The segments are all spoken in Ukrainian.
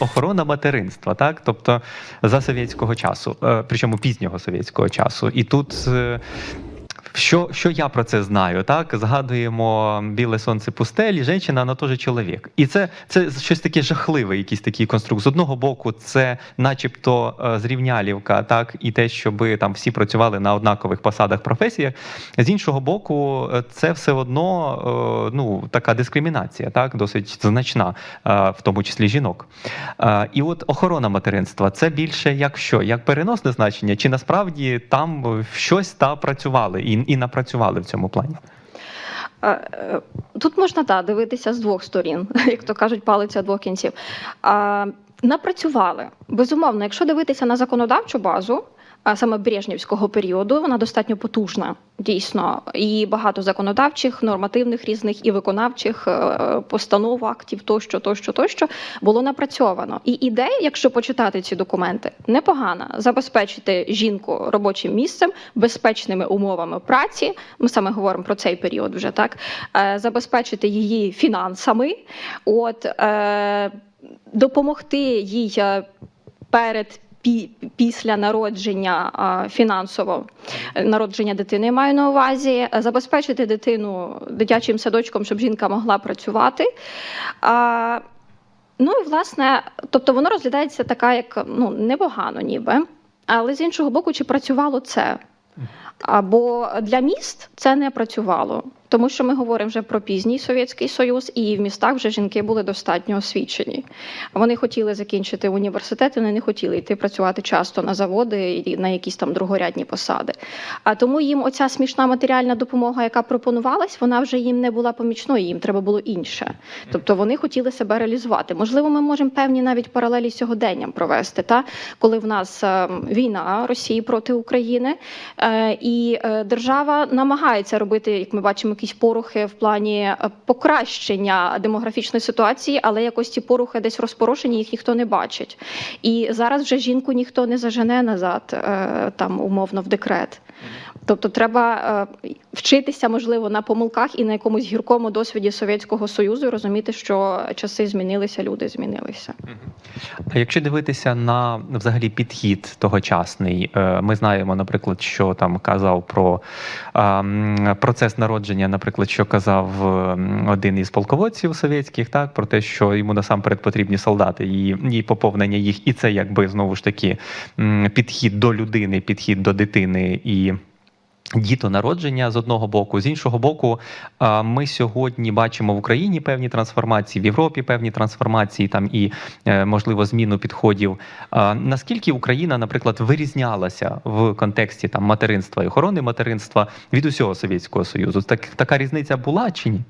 охорона материнства, так? Тобто за совєтського часу, е, причому пізнього совєтського часу. І тут. Що, що я про це знаю? Так згадуємо біле сонце пустелі, жінка, вона теж чоловік. І це, це щось таке жахливе, якийсь такий конструкт. З одного боку, це, начебто, е, зрівнялівка, так, і те, щоб там всі працювали на однакових посадах професіях. З іншого боку, е, це все одно е, ну, така дискримінація, так, досить значна, в тому числі жінок. І от охорона материнства це більше як що? Як переносне значення, чи насправді там щось та працювали і, і напрацювали в цьому плані? Е, Тут можна да, дивитися з двох сторін, як то кажуть, палиця двох кінців. Напрацювали. Безумовно, якщо дивитися на законодавчу базу, саме Брежнівського періоду, вона достатньо потужна, дійсно, і багато законодавчих, нормативних різних і виконавчих е, постанов, актів тощо, тощо, тощо було напрацьовано. І ідея, якщо почитати ці документи, непогана забезпечити жінку робочим місцем, безпечними умовами праці. Ми саме говоримо про цей період вже так, е, забезпечити її фінансами, от е, допомогти їй перед. Пі- Після народження фінансово е, народження дитини маю на увазі, е, забезпечити дитину дитячим садочком, щоб жінка могла працювати. Ну і власне, тобто воно розглядається така, як ну непогано, ніби. Але з іншого боку, чи працювало це? Або для міст це не працювало, тому що ми говоримо вже про пізній Совєтський Союз, і в містах вже жінки були достатньо освічені. Вони хотіли закінчити університет, вони не хотіли йти працювати часто на заводи і на якісь там другорядні посади. А тому їм оця смішна матеріальна допомога, яка пропонувалась, вона вже їм не була помічною, їм треба було інше. Тобто вони хотіли себе реалізувати. Можливо, ми можемо певні навіть паралелі сьогоденням провести, та коли в нас е, війна Росії проти України. Е, І е, держава намагається робити, як ми бачимо, якісь порухи в плані е, покращення демографічної ситуації, але якось ці порухи десь розпорошені, їх ніхто не бачить. І зараз вже жінку ніхто не зажене назад, е, там умовно в декрет. Тобто треба е, вчитися, можливо, на помилках і на якомусь гіркому досвіді Совєтського Союзу, розуміти, що часи змінилися, люди змінилися. А якщо дивитися на взагалі підхід тогочасний, е, ми знаємо, наприклад, що там казав про а, процес народження, наприклад, що казав один із полководців совєтських, так про те, що йому насамперед потрібні солдати і, і поповнення їх, і це якби знову ж таки підхід до людини, підхід до дитини і. Дітонародження з одного боку, з іншого боку, ми сьогодні бачимо в Україні певні трансформації, в Європі певні трансформації, там і е, можливо зміну підходів. Наскільки Україна, наприклад, вирізнялася в контексті там материнства і охорони материнства від усього Совєтського Союзу? Так така різниця була чи ні?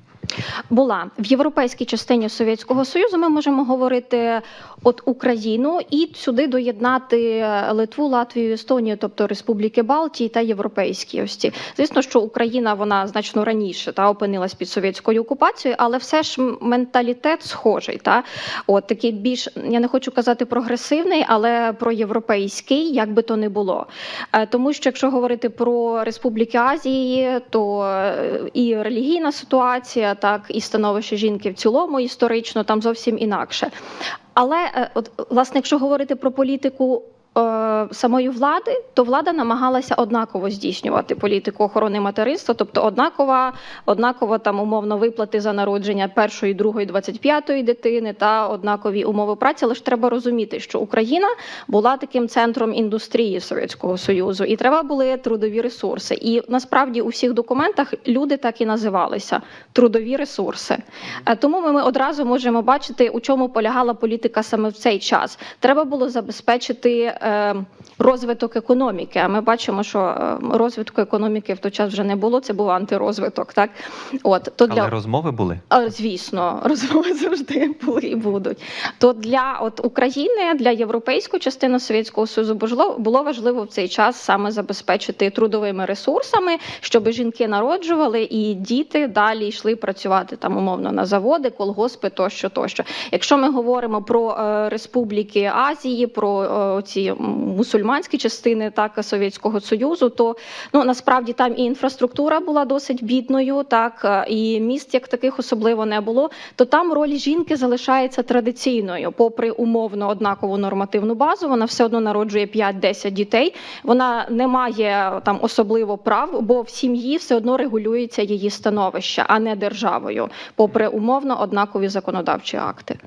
Була в європейській частині Совєтського Союзу. Ми можемо говорити от Україну і сюди доєднати Литву, Латвію, Естонію, тобто Республіки Балтії та європейські ось. Звісно, що Україна вона значно раніше та опинилась під совєтською окупацією, але все ж менталітет схожий. Та от такий більш я не хочу казати прогресивний, але проєвропейський, як би то не було. Е, Тому що якщо говорити про Республіки Азії, то е, і релігійна ситуація, так і становище жінки в цілому історично там зовсім інакше. Але е, от власне, якщо говорити про політику. Е, Самої влади, то влада намагалася однаково здійснювати політику охорони материнства, тобто однакова, однаково там умовно виплати за народження першої, другої, 25-ї дитини та однакові умови праці. Ж треба розуміти, що Україна була таким центром індустрії Совєтського Союзу, і треба були трудові ресурси. І насправді у всіх документах люди так і називалися трудові ресурси. Е, Тому ми, ми одразу можемо бачити, у чому полягала політика саме в цей час. Треба було забезпечити розвиток економіки. А ми бачимо, що е, розвитку економіки в той час вже не було. Це був антирозвиток. Так от то для Але розмови були. Звісно, розмови завжди були і будуть. То для от України, для європейської частини Совєтського Союзу було, було важливо в цей час саме забезпечити трудовими ресурсами, щоб жінки народжували і діти далі йшли працювати там умовно на заводи, колгоспи тощо, тощо. Якщо ми говоримо про е, республіки Азії, про е, ці мусульманські частини так Совєтського Союзу, то ну насправді там і інфраструктура була досить бідною, так е, і міст як таких особливо не було. То там роль жінки залишається традиційною, попри умовно однакову нормативну базу. Вона все одно народжує 5-10 дітей. Вона не має там особливо прав, бо в сім'ї все одно регулюється її становище, а не державою, попри умовно однакові законодавчі акти.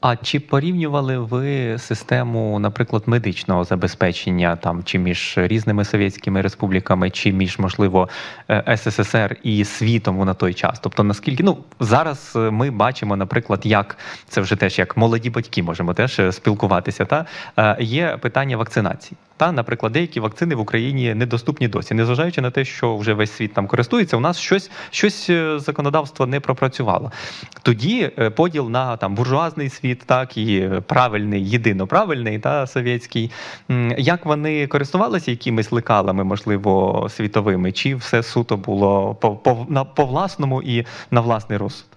А чи порівнювали ви систему, наприклад, медичного забезпечення там чи між різними совєтськими республіками, чи між можливо е, СССР і світом на той час? Тобто наскільки ну зараз е, ми бачимо, наприклад, як це вже теж як молоді батьки можемо теж е, спілкуватися. Та є питання вакцинації. Та, наприклад, деякі вакцини в Україні недоступні досі, незважаючи на те, що вже весь світ там користується, у нас щось щось е, законодавство не пропрацювало. Тоді е, поділ на там буржуазний світ, так і правильний, єдиноправильний та совєтський. Як вони користувалися якимись лекалами, можливо, світовими, чи все суто було по, по, на, по власному і на власний розсуд?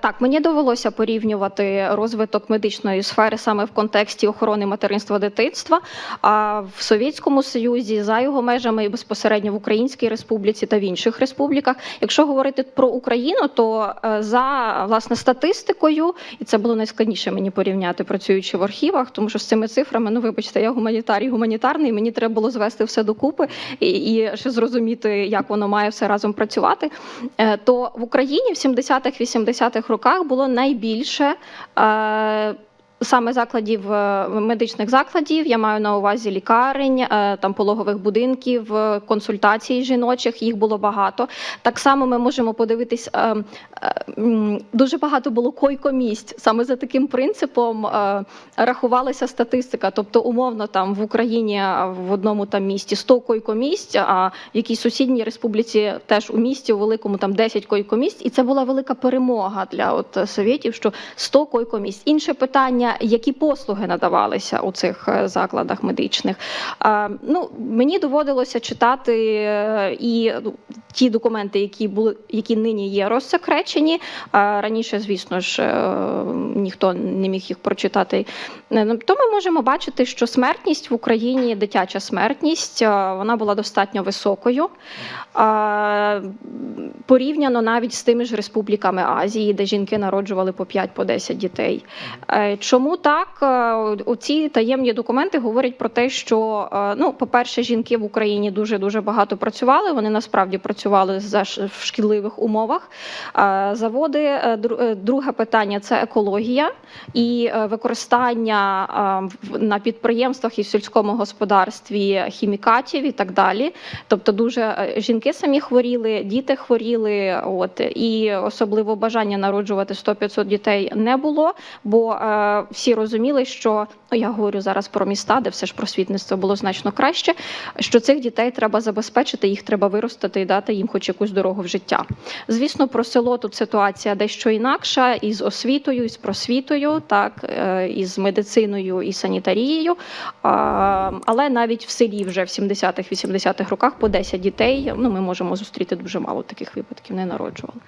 Так, мені довелося порівнювати розвиток медичної сфери саме в контексті охорони материнства дитинства. А в Совєтському Союзі за його межами і безпосередньо в Українській Республіці та в інших республіках. Якщо говорити про Україну, то е, за власне статистикою, і це було найскладніше мені порівняти, працюючи в архівах, тому що з цими цифрами, ну вибачте, я гуманітарій гуманітарний, мені треба було звести все докупи і, і ще зрозуміти, як воно має все разом працювати. Е, То в Україні в 70-х 80-х роках було найбільше. Е, Саме закладів е, медичних закладів, я маю на увазі лікарень, е, там пологових будинків, е, консультацій жіночих. Їх було багато. Так само ми можемо подивитись. Дуже багато було койкомісць. Саме за таким принципом рахувалася статистика. Тобто, умовно, там в Україні в одному там місті 100 койкомісць, а в якійсь сусідній республіці теж у місті у великому там 10 койкомісць. І це була велика перемога для от совєтів, що 100 койкомісць. Інше питання, які послуги надавалися у цих е, закладах медичних. Ну мені доводилося читати е, і ну, ті документи, які були, які нині є розсекречені. Раніше, звісно ж, е, ніхто не міг їх прочитати. Ну, То ми можемо бачити, що смертність в Україні, дитяча смертність, вона була достатньо високою. Порівняно навіть з тими ж республіками Азії, де жінки народжували по 5 по 10 дітей. Е, Чому так? Е, Оці таємні документи говорять про те, що е, ну, по-перше, жінки в Україні дуже дуже багато працювали. Вони насправді працювали в шкідливих умовах. Е, Заводи, е, дру- е, друге питання це екологія і е, використання е, на підприємствах і в сільському господарстві хімікатів і так далі. Тобто, дуже е, жінки самі хворіли, діти хворіли. От і особливо бажання народжувати 100-500 дітей не було, бо е, всі розуміли, що ну я говорю зараз про міста, де все ж просвітництво було значно краще. Що цих дітей треба забезпечити, їх треба виростити і дати їм хоч якусь дорогу в життя. Звісно, про село тут ситуація дещо інакша, із освітою, і з просвітою, так е, і з медициною і санітарією. Але навіть в селі вже в 70-х, 80-х роках по 10 дітей. Ну ми можемо зустріти дуже мало таких випадків, не народжували.